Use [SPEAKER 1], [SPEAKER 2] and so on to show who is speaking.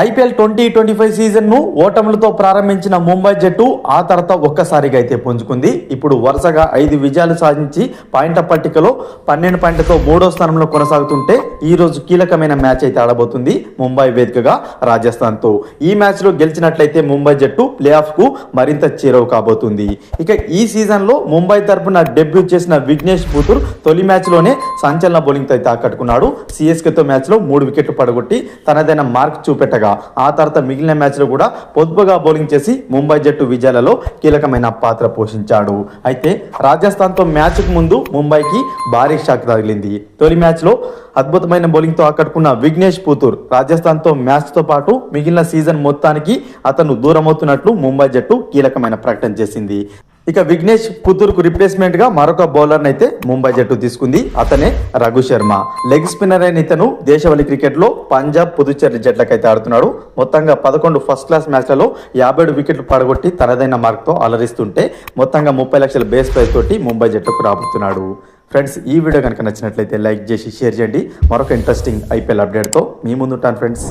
[SPEAKER 1] IPL twenty twenty five సీజన్ను ఓటములతో ప్రారంభించిన ముంబై జట్టు ఆ తర్వాత ఒక్కసారిగా అయితే పుంజుకుంది. ఇప్పుడు వరుసగా ఐదు విజయాలు సాధించి పాయింట్ల పట్టికలో పన్నెండు పాయింట్లతో మూడో స్థానంలో కొనసాగుతుంటే ఈ రోజు కీలకమైన మ్యాచ్ అయితే ఆడబోతుంది ముంబై వేదికగా రాజస్థాన్తో ఈ మ్యాచ్లో గెలిచినట్లయితే ముంబై జట్టు ప్లే ఆఫ్కు మరింత చేరువ కాబోతుంది. ఇక ఈ సీజన్లో ముంబై తరపున డెబ్యూ చేసిన విఘ్నేష్ పుతూర్ తొలి మ్యాచ్లోనే సంచలన బౌలింగ్తో అయితే ఆకట్టుకున్నాడు. సిఎస్కే తో మ్యాచ్లో మూడు వికెట్లు పడగొట్టి తనదైన మార్క్ చూపెట్టగా ఆ తర్వాత మిగిలిన మ్యాచ్లో కూడా పొద్దుగా బౌలింగ్ చేసి ముంబై జట్టు విజయాలలో కీలకమైన పాత్ర పోషించాడు. అయితే రాజస్థాన్తో మ్యాచ్కు మ్యాచ్కు ముందు ముంబైకి భారీ షాక్ తగిలింది. తొలి మ్యాచ్లో అద్భుతమైన బౌలింగ్తో ఆకట్టుకున్న విఘ్నేష్ పుతూర్ రాజస్థాన్తో మ్యాచ్తో పాటు మిగిలిన సీజన్ మొత్తానికి అతను దూరమవుతున్నట్లు ముంబై జట్టు కీలకమైన ప్రకటన చేసింది. ఇక విఘ్నేష్ పుత్తూరుకు రిప్లేస్మెంట్గా మరొక బౌలర్ అయితే ముంబై జట్టు తీసుకుంది. అతనే రఘు శర్మ. లెగ్ స్పిన్నర్ అయిన ఇతను దేశవాళీ క్రికెట్లో పంజాబ్ పుదుచ్చేరి జట్లకైతే ఆడుతున్నాడు. మొత్తంగా పదకొండు ఫస్ట్ క్లాస్ మ్యాచ్లలో యాభై ఏడు వికెట్లు పడగొట్టి తనదైన మార్క్తో అలరిస్తుంటే మొత్తంగా ముప్పై లక్షల బేస్ ప్రైజ్ తోటి ముంబై జట్టుకు రాబోతున్నాడు. ఫ్రెండ్స్ ఈ వీడియో కనుక నచ్చినట్లయితే లైక్ చేసి షేర్ చేయండి. మరొక ఇంట్రెస్టింగ్ ఐపీఎల్ అప్డేట్తో మీ ముందుంటాను ఫ్రెండ్స్